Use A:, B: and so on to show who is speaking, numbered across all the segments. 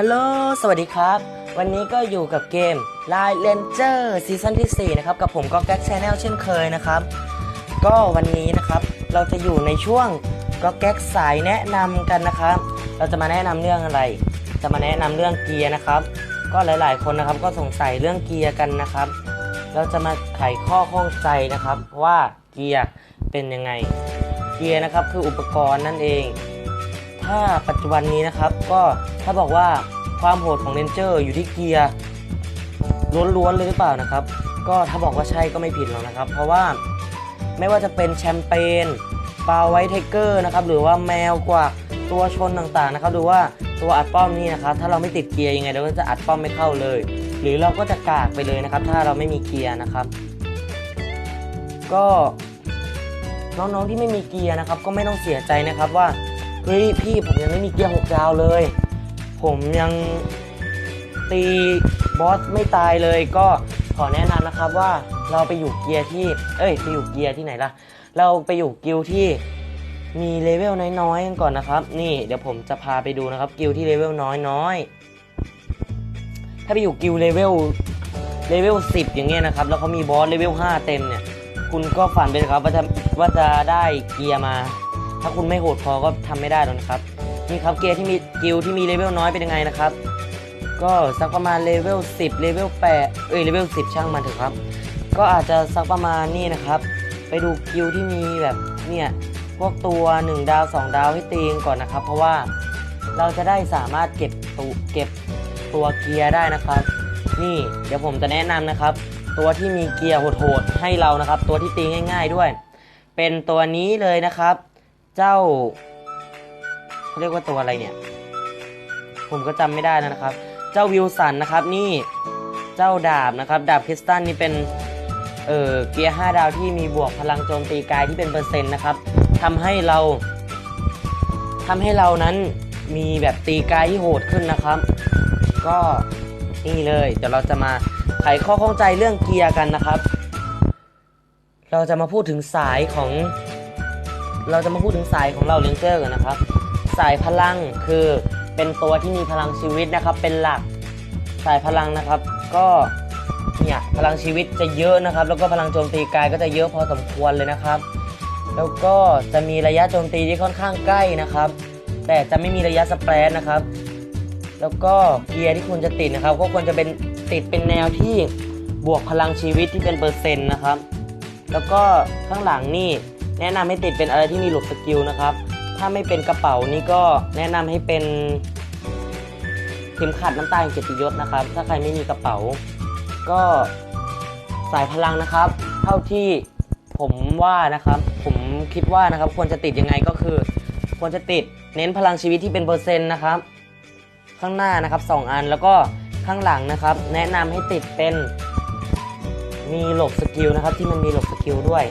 A: ฮัลโหล สวัสดีครับ วันนี้ก็อยู่กับเกม Line Ranger ซีซั่นที่ 4 นะครับ กับผมก็แก๊กชแนลเช่นเคยนะครับ ก็วันนี้นะครับ เราจะอยู่ในช่วงก็แก๊กสายแนะนำกันนะครับ เราจะมาแนะนำเรื่องอะไร จะมาแนะนำเรื่องเกียร์นะครับ ก็หลาย ๆ คนนะครับก็สงสัยเรื่องเกียร์กันนะครับ เราจะมาไขข้อข้องใจนะครับว่าเกียร์เป็นยังไง เกียร์นะครับคืออุปกรณ์นั่นเอง ถ้าปัจจุบันนี้นะครับ ก็ถ้าบอกว่าความโหดของเรนเจอร์อยู่ที่เกียร์ล้วนๆเลยหรือเปล่านะครับ ก็ถ้าบอกว่าใช่ก็ไม่ผิดหรอกนะครับ เพราะว่าไม่ว่าจะเป็นแชมเปญปลาไวท์ไทเกอร์นะครับหรือว่าแมวกว่าตัวชนต่างๆนะครับ ดูว่าตัวอัดป้อมนี่นะครับ ถ้าเราไม่ติดเกียร์ยังไงเราก็จะอัดป้อมไม่เข้าเลย หรือเราก็จะกากไปเลยนะครับ ถ้าเราไม่มีเกียร์นะครับ ก็น้องๆที่ไม่มีเกียร์นะครับ ก็ไม่ต้องเสียใจนะครับว่า เฮ้ยพี่ผมยังไม่มีเกียร์หกดาวเลย ผมยังตีบอสไม่ตายเลยก็ขอแนะนำนะครับว่าเราไปอยู่เกียร์ที่ เอ้ยไปอยู่เกียร์ที่ไหนล่ะ เราไปอยู่กิลที่มีเลเวลน้อยๆกันก่อนนะครับ นี่เดี๋ยวผมจะพาไปดูนะครับ กิลที่เลเวลน้อยๆถ้าไปอยู่กิลเลเวลเลเวล10 อย่างเงี้ยนะครับ แล้วเขามีบอสเลเวล5เต็มเนี่ย คุณก็ฝันไปเลยครับว่าจะว่าจะได้เกียร์มา ถ้าคุณไม่โหดพอก็ทำไม่ได้หรอกนะครับ นี่ครับเกียร์ที่มีกิลที่มีเลเวลน้อยเป็นยังไงนะครับ ก็สักประมาณเลเวล10เลเวล8เอ้ยเลเวล10 ช่างมันเถอะครับ ก็อาจจะสักประมาณนี่นะครับ ไปดูกิลที่มีแบบเนี่ยพวกตัว 1 ดาว 2 ดาวให้ตีกันก่อนนะครับ เพราะว่าเราจะได้สามารถเก็บตัวเก็บตัวเกียร์ได้นะครับ นี่เดี๋ยวผมจะแนะนำนะครับ ตัวที่มีเกียร์โหดๆให้เรานะครับ ตัวที่ตีง่าย ๆด้วย เป็นตัวนี้เลยนะครับ เจ้าเขาเรียกว่าตัวอะไรเนี่ย ผมก็จำไม่ได้นะครับ เจ้าวิลสันนะครับนี่เจ้าดาบนะครับ ดาบคริสตัลนี่เป็นเอ่อเกียร์ 5 ดาวที่มีบวกพลังโจมตีกายที่เป็นเปอร์เซ็นต์นะครับทำให้เราทำให้เรานั้นมีแบบตีกายที่โหดขึ้นนะครับ ก็นี่เลย เดี๋ยวเราจะมาไขข้อข้องใจเรื่องเกียร์กันนะครับ เราจะมาพูดถึงสายของ เราจะมาพูดถึงสายของเราเลนเจอร์กันนะครับ สายพลังคือเป็นตัวที่มีพลังชีวิตนะครับ เป็นหลักสายพลังนะครับ ก็เนี่ยพลังชีวิตจะเยอะนะครับ แล้วก็พลังโจมตีกายก็จะเยอะพอสมควรเลยนะครับ แล้วก็จะมีระยะโจมตีที่ค่อนข้างใกล้นะครับ แต่จะไม่มีระยะสเปรดนะครับ แล้วก็เกียร์ที่คุณจะติดนะครับ ก็ควรจะเป็นติดเป็นแนวที่บวกพลังชีวิตที่เป็นเปอร์เซ็นต์นะครับ แล้วก็ข้างหลังนี่ แนะนำให้ติดเป็นอะไรที่มีหลบสกิลนะครับ ถ้าไม่เป็นกระเป๋านี่ก็แนะนำให้เป็นเข็มขัดน้ำตาลเกียรติยศนะครับ ถ้าใครไม่มีกระเป๋า ก็สายพลังนะครับ เท่าที่ผมว่านะครับ ผมคิดว่านะครับควรจะติดยังไงก็คือ ควรจะติดเน้นพลังชีวิตที่เป็นเปอร์เซ็นต์นะครับ ข้างหน้านะครับสองอันแล้วก็ข้างหลังนะครับ แนะนำให้ติดเป็นมีหลบสกิลนะครับที่มันมีหลบสกิลด้วย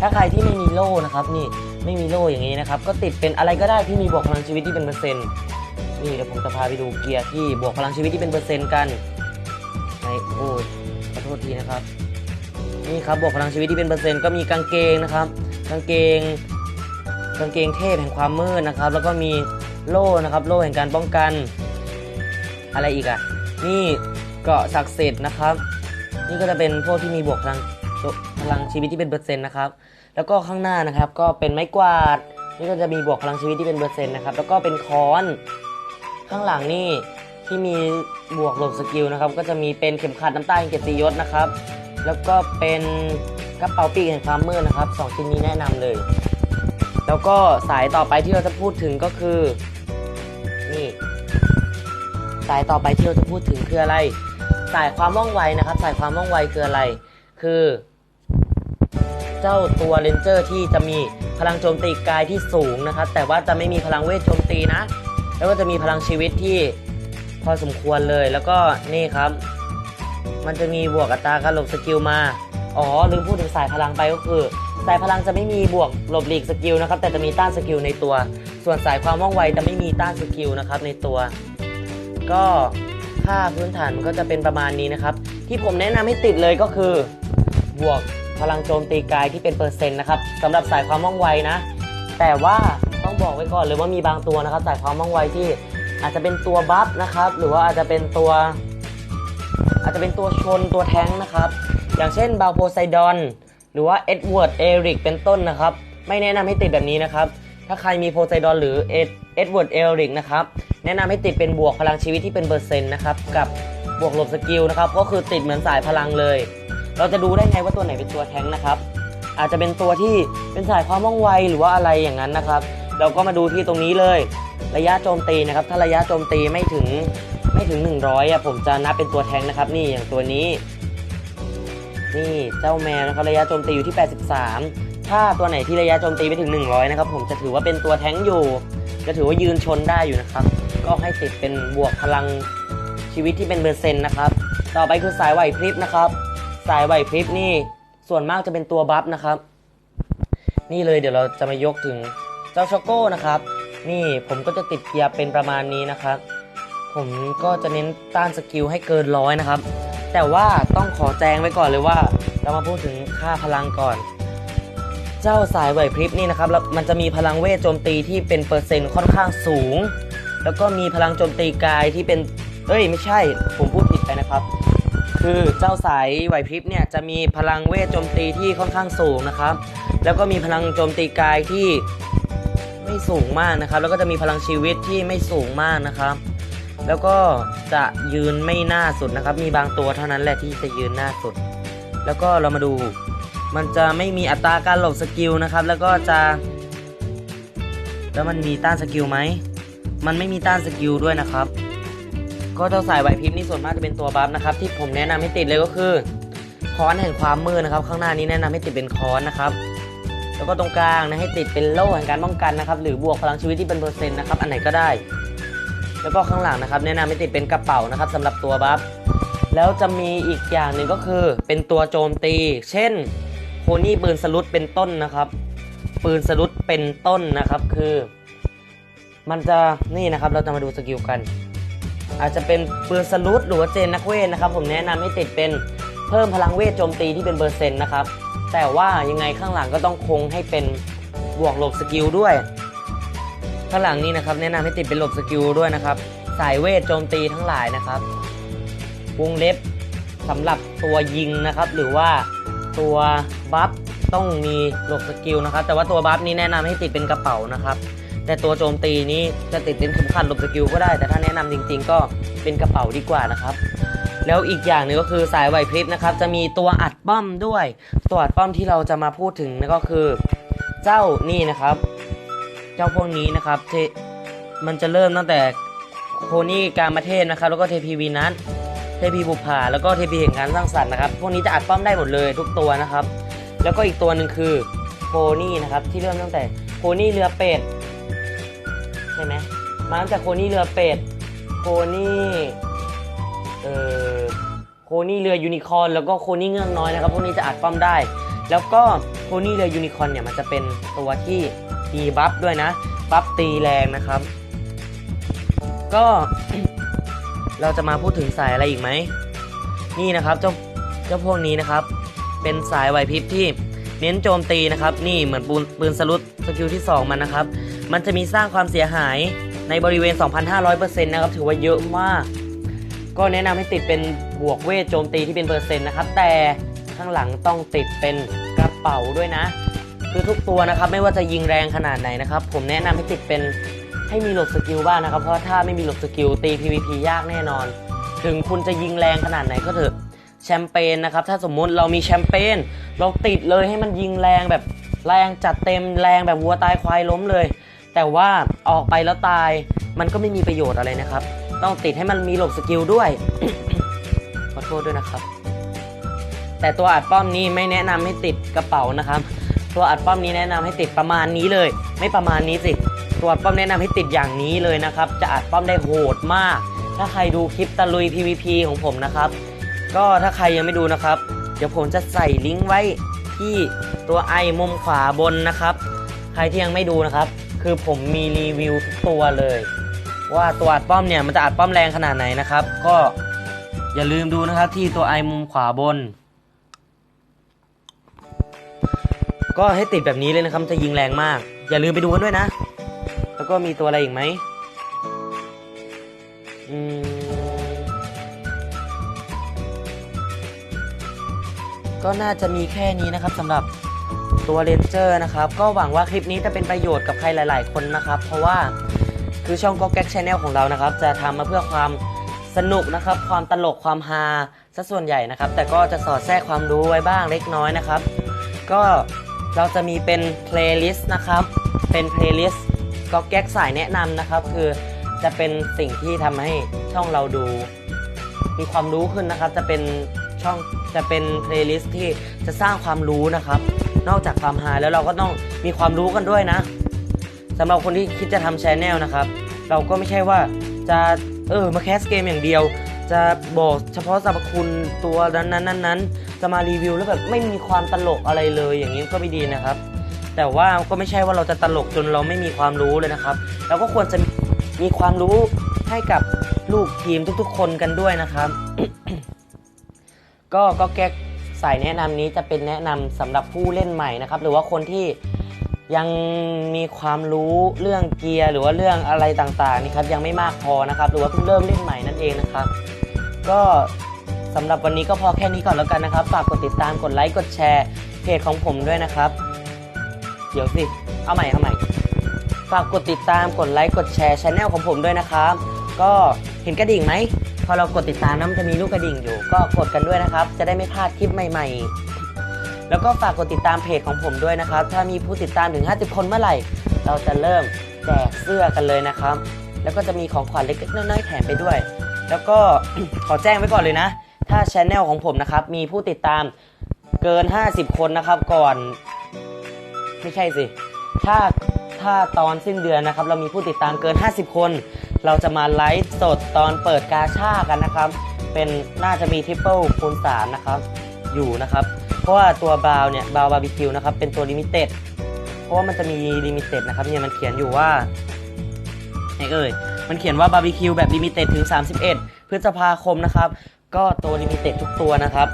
A: ถ้าใครที่ไม่มีโล่นะครับนี่ไม่มีโล่อย่างนี้นะครับ ก็ติดเป็นอะไรก็ได้ที่มีบวกพลังชีวิตที่เป็นเปอร์เซ็นต์นี่เดี๋ยวผมจะพาไปดูเกียร์ที่บวกพลังชีวิตที่เป็นเปอร์เซ็นต์กันในโอ้ยขอโทษทีนะครับ นี่ครับบวกพลังชีวิตที่เป็นเปอร์เซ็นต์ก็มีกางเกงนะครับ กางเกง กางเกงเทพแห่งความมืดนะครับ แล้วก็มีโล่นะครับ โล่แห่งการป้องกัน อะไรอีกอะนี่เกราะศักดิ์สิทธิ์นะครับ นี่ก็จะเป็นพวกที่มีบวกพลัง ลังชีวิตที่เป็นเปอร์เซ็นต์นะครับ แล้วก็ข้างหน้านะครับก็เป็นไม้กวาด นี่ก็จะมีบวกพลังชีวิตที่เป็นเปอร์เซ็นต์นะครับ แล้วก็เป็นค้อน ข้างหลังนี่ที่มีบวกหลบสกิลนะครับ ก็จะมีเป็นเข็มขัดน้ำตาลเกียรติยศนะครับ แล้วก็เป็นกระเป๋าปีกแห่งความมืดนะครับสองชิ้นนี้แนะนำเลย แล้วก็สายต่อไปที่เราจะพูดถึงก็คือ นี่ สายต่อไปที่เราจะพูดถึงคืออะไร สายความว่องไวนะครับ สายความว่องไวคืออะไร คือ เจ้าตัวเลนเจอร์ที่จะมีพลังโจมตีกายที่สูงนะครับ แต่ว่าจะไม่มีพลังเวทโจมตีนะ แล้วก็จะมีพลังชีวิตที่พอสมควรเลย แล้วก็นี่ครับ มันจะมีบวกอัตราการหลบสกิลมา อ๋อลืมพูดถึงสายพลังไปก็คือ สายพลังจะไม่มีบวกหลบหลีกสกิลนะครับ แต่จะมีต้านสกิลในตัว ส่วนสายความว่องไวจะไม่มีต้านสกิลนะครับในตัว ก็ค่าพื้นฐานมันก็จะเป็นประมาณนี้นะครับ ที่ผมแนะนำให้ติดเลยก็คือบวก พลังโจมตีกายที่เป็นเปอร์เซ็นต์นะครับสำหรับสายความว่องไวนะ แต่ว่าต้องบอกไว้ก่อนเลยว่ามีบางตัวนะครับ สายความว่องไวที่อาจจะเป็นตัวบัฟนะครับ หรือว่าอาจจะเป็นตัว อาจจะเป็นตัวชนตัวแท้งนะครับ อย่างเช่นบาโพไซดอนหรือว่าเอ็ดเวิร์ดเอริกเป็นต้นนะครับ ไม่แนะนำให้ติดแบบนี้นะครับ ถ้าใครมีโพไซดอนหรือเอ็ดเอ็ดเวิร์ดเอริกนะครับแนะนำให้ติดเป็นบวกพลังชีวิตที่เป็นเปอร์เซ็นต์นะครับกับบวกหลบสกิลนะครับก็คือติดเหมือนสายพลังเลย เราจะดูได้ไงว่าตัวไหนเป็นตัวแท้งนะครับ อาจจะเป็นตัวที่เป็นสายความว่องไวหรือว่าอะไรอย่างนั้นนะครับ เราก็มาดูที่ตรงนี้เลย ระยะโจมตีนะครับ ถ้าระยะโจมตีไม่ถึงไม่ถึง 100อะผมจะนับเป็นตัวแท้งนะครับ นี่อย่างตัวนี้ นี่เจ้าแมวนะครับระยะโจมตีอยู่ที่ 83 ถ้าตัวไหนที่ระยะโจมตีไม่ถึง 100นะครับผมจะถือว่าเป็นตัวแท้งอยู่ จะถือว่ายืนชนได้อยู่นะครับ ก็ให้ติดเป็นบวกพลังชีวิตที่เป็นเปอร์เซ็นต์นะครับ ต่อไปคือสายไหวพริบนะครับ สายไหวพริบนี่ส่วนมากจะเป็นตัวบัฟนะครับ นี่เลยเดี๋ยวเราจะมายกถึงเจ้าช็อกโก้นะครับ นี่ผมก็จะติดเกียร์เป็นประมาณนี้นะครับ ผมก็จะเน้นต้านสกิลให้เกินร้อยนะครับ แต่ว่าต้องขอแจ้งไว้ก่อนเลยว่า เรามาพูดถึงค่าพลังก่อน เจ้าสายไหวพริบนี่นะครับแล้วมันจะมีพลังเวทโจมตีที่เป็นเปอร์เซ็นต์ค่อนข้างสูง แล้วก็มีพลังโจมตีกายที่เป็นเอ้ยไม่ใช่ ผมพูดผิดไปนะครับ คือเจ้าสายไหวพริบเนี่ยจะมีพลังเวทโจมตีที่ค่อนข้างสูงนะครับ แล้วก็มีพลังโจมตีกายที่ไม่สูงมากนะครับ แล้วก็จะมีพลังชีวิตที่ไม่สูงมากนะครับ แล้วก็จะยืนไม่หน้าสุดนะครับ มีบางตัวเท่านั้นแหละที่จะยืนหน้าสุด แล้วก็เรามาดู มันจะไม่มีอัตราการหลบสกิลนะครับ แล้วก็จะ แล้วมันมีต้านสกิลไหม มันไม่มีต้านสกิลด้วยนะครับ ก็จ้าสายไหวพริบนี่ส่วนมากจะเป็นตัวบัฟนะครับที่ผมแนะนำให้ติดเลยก็คือค้อนแห่งความมืดนะครับ ข้างหน้านี้แนะนำให้ติดเป็นค้อนนะครับ แล้วก็ตรงกลางนะให้ติดเป็นโล่แห่งการป้องกันนะครับ หรือบวกพลังชีวิตที่เป็นเปอร์เซ็นต์นะครับอันไหนก็ได้ แล้วก็ข้างหลังนะครับ แนะนำให้ติดเป็นกระเป๋านะครับสำหรับตัวบัฟแล้วจะมีอีกอย่างหนึ่งก็คือเป็นตัวโจมตี เช่นโคนี่ปืนสลุดเป็นต้นนะครับ ปืนสลุดเป็นต้นนะครับคือ มันจะนี่นะครับเราจะมาดูสกิลกัน อาจจะเป็นปืนสลุดหรือว่าเจนนักเวทนะครับ ผมแนะนำให้ติดเป็นเพิ่มพลังเวทโจมตีที่เป็นเปอร์เซ็นต์นะครับ แต่ว่ายังไงข้างหลังก็ต้องคงให้เป็นบวกหลบสกิลด้วย ข้างหลังนี้นะครับแนะนำให้ติดเป็นหลบสกิลด้วยนะครับ สายเวทโจมตีทั้งหลายนะครับ วงเล็บสำหรับตัวยิงนะครับ หรือว่าตัวบัฟต้องมีหลบสกิลนะครับ แต่ว่าตัวบัฟนี้แนะนำให้ติดเป็นกระเป๋านะครับ แต่ตัวโจมตีนี้จะติดเป็นเข็มขัดลบสกิลก็ได้ แต่ถ้าแนะนำจริง ๆ ก็เป็นกระเป๋าดีกว่านะครับแล้วอีกอย่างหนึ่งก็คือสายไหวพริบนะครับ จะมีตัวอัดป้อมด้วย ตัวอัดป้อมที่เราจะมาพูดถึงนั่นก็คือเจ้านี่นะครับ เจ้าพวกนี้นะครับเทมันจะเริ่มตั้งแต่โคนี่การมาเทศนะครับ แล้วก็เทพีวีนัสเทพีบุผาแล้วก็เทพีแห่งการสร้างสรรค์นะครับ พวกนี้จะอัดป้อมได้หมดเลยทุกตัวนะครับ แล้วก็อีกตัวหนึ่งคือโพนี่นะครับที่เริ่มตั้งแต่โพนี่เรือเป็ด ใช่ไหมมาตั้งแต่โคนี่เรือเป็ด โคนี่เอ่อโคนี่เรือยูนิคอร์นแล้วก็โคนี่เงือกน้อยนะครับพวกนี้จะอัดป้อมได้ แล้วก็โคนี่เรือยูนิคอร์นเนี่ยมันจะเป็นตัวที่มีบัฟด้วยนะบัฟตีแรงนะครับ ก็เราจะมาพูดถึงสายอะไรอีกไหมนี่นะครับเจ้าเจ้าพวกนี้นะครับ เป็นสายไหวพริบที่ เน้นโจมตีนะครับ นี่เหมือนปืนปืนสลุดสกิลที่ 2 มันนะครับ มันจะมีสร้างความเสียหายในบริเวณ 2,500%นะครับ ถือว่าเยอะมาก ก็แนะนำให้ติดเป็นบวกเวทโจมตีที่เป็นเปอร์เซ็นต์นะครับ แต่ข้างหลังต้องติดเป็นกระเป๋าด้วยนะ คือทุกตัวนะครับ ไม่ว่าจะยิงแรงขนาดไหนนะครับ ผมแนะนำให้ติดเป็นให้มีหลบสกิลบ้างนะครับ เพราะถ้าไม่มีหลบสกิลตี PVP ยากแน่นอน ถึงคุณจะยิงแรงขนาดไหนก็เถอะ แชมเปญนะครับ ถ้าสมมุติเรามีแชมเปญเราติดเลยให้มันยิงแรงแบบแรงจัดเต็มแรงแบบวัวตายควายล้มเลย แต่ว่าออกไปแล้วตายมันก็ไม่มีประโยชน์อะไรนะครับ ต้องติดให้มันมีหลบสกิลด้วยขอโทษด้วยนะครับ แต่ตัวอัดป้อมนี้ไม่แนะนำให้ติดกระเป๋านะครับ ตัวอัดป้อมนี้แนะนำให้ติดประมาณนี้เลย ไม่ประมาณนี้สิตัวอัดป้อมแนะนำให้ติดอย่างนี้เลยนะครับ จะอัดป้อมได้โหดมาก ถ้าใครดูคลิปตะลุย PVP ของผมนะครับ ก็ถ้าใครยังไม่ดูนะครับ เดี๋ยวผมจะใส่ลิงก์ไว้ที่ตัวไอมุมขวาบนนะครับ ใครที่ยังไม่ดูนะครับ คือผมมีรีวิวทุกตัวเลย ว่าตัวอัดป้อมเนี่ยมันจะอัดป้อมแรงขนาดไหนนะครับ ก็อย่าลืมดูนะครับที่ตัวไอมุมขวาบน ก็ให้ติดแบบนี้เลยนะครับจะยิงแรงมาก อย่าลืมไปดูกันด้วยนะ แล้วก็มีตัวอะไรอีกไหม ก็น่าจะมีแค่นี้นะครับสำหรับตัวเรนเจอร์นะครับ ก็หวังว่าคลิปนี้จะเป็นประโยชน์กับใครหลาย ๆ คนนะครับ เพราะว่าคือช่องก็แก๊กชแนลของเรานะครับ จะทำมาเพื่อความสนุกนะครับ ความตลกความฮาซะส่วนใหญ่นะครับ แต่ก็จะสอดแทรกความรู้ไว้บ้างเล็กน้อยนะครับ ก็เราจะมีเป็นเพลย์ลิสต์นะครับ เป็นเพลย์ลิสต์ก็แก๊กสายแนะนำนะครับ คือจะเป็นสิ่งที่ทำให้ช่องเราดู มีความรู้ขึ้นนะครับ จะเป็นช่อง จะเป็นเพลย์ลิสต์ที่จะสร้างความรู้นะครับ นอกจากความฮาแล้วเราก็ต้องมีความรู้กันด้วยนะสำหรับคนที่คิดจะทำชแนลนะครับ เราก็ไม่ใช่ว่าจะเออมาแคสเกมอย่างเดียว จะบอกเฉพาะสรรพคุณตัวนั้นนั้นนั้นนั้นจะมารีวิวแล้วแบบไม่มีความตลกอะไรเลยอย่างนี้ก็ไม่ดีนะครับ แต่ว่าก็ไม่ใช่ว่าเราจะตลกจนเราไม่มีความรู้เลยนะครับ เราก็ควรจะมีความรู้ให้กับลูกทีมทุกๆ คนกันด้วยนะครับ ก็ก็แก๊กสายแนะนำนี้จะเป็นแนะนำสำหรับผู้เล่นใหม่นะครับ หรือว่าคนที่ยังมีความรู้เรื่องเกียร์หรือว่าเรื่องอะไรต่างๆนี่ครับยังไม่มากพอนะครับ หรือว่าเพิ่งเริ่มเล่นใหม่นั่นเองนะครับ ก็สำหรับวันนี้ก็พอแค่นี้ก่อนแล้วกันนะครับ ฝากกดติดตามกดไลค์กดแชร์เพจของผมด้วยนะครับ เดี๋ยวสิ เอาใหม่เอาใหม่ ฝากกดติดตามกดไลค์กดแชร์ช anel ของผมด้วยนะครับ ก็เห็นกระดิ่งไหม พอเรากดติดตามนะมันจะมีลูกกระดิ่งอยู่ ก็กดกันด้วยนะครับ จะได้ไม่พลาดคลิปใหม่ๆ แล้วก็ฝากกดติดตามเพจของผมด้วยนะครับ ถ้ามีผู้ติดตามถึง 50 คนเมื่อไหร่ เราจะเริ่มแจกเสื้อกันเลยนะครับ แล้วก็จะมีของขวัญเล็กๆน้อยๆแถมไปด้วย แล้วก็ขอแจ้งไว้ก่อนเลยนะ ถ้าช anel ของผมนะครับ มีผู้ติดตามเกิน 50 คนนะครับ ก่อน ไม่ใช่สิ ถ้าถ้าตอนสิ้นเดือนนะครับ เรามีผู้ติดตามเกิน 50 คน เราจะมาไลฟ์สดตอนเปิดกาชากันนะครับ เป็นน่าจะมีทริปเปิลคูณ3นะครับ อยู่นะครับ เพราะว่าตัวบาวน์เนี่ยบาวบาร์บีคิวนะครับเป็นตัวลิมิเต็ดเพราะว่ามันจะมีลิมิเต็ดนะครับเนี่ยมันเขียนอยู่ว่าไอ้เอ่ยมันเขียนว่าบาร์บีคิวแบบลิมิเต็ดถึง 31 พฤษภาคมนะครับ ก็ตัวลิมิเต็ดทุกตัวนะครับ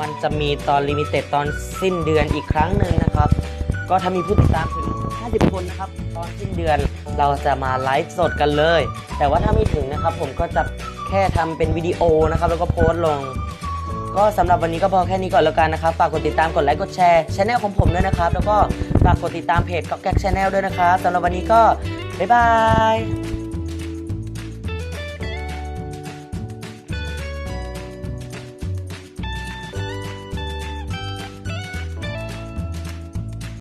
A: มันจะมีตอนลิมิเต็ดตอนสิ้นเดือนอีกครั้งหนึ่งนะครับ ก็ถ้ามีผู้ติดตามถึง 50 คนนะครับ ตอนสิ้นเดือนเราจะมาไลฟ์สดกันเลย แต่ว่าถ้าไม่ถึงนะครับ ผมก็จะแค่ทำเป็นวิดีโอนะครับ แล้วก็โพสต์ลง ก็สำหรับวันนี้ก็พอแค่นี้ก่อนแล้วกันนะครับ ฝากกดติดตามกดไลค์กดแชร์ช anel ของผมด้วยนะครับ แล้วก็ฝากกดติดตามเพจก็แก๊กช anel ด้วยนะครับสำหรับวันนี้ก็บ๊ายบาย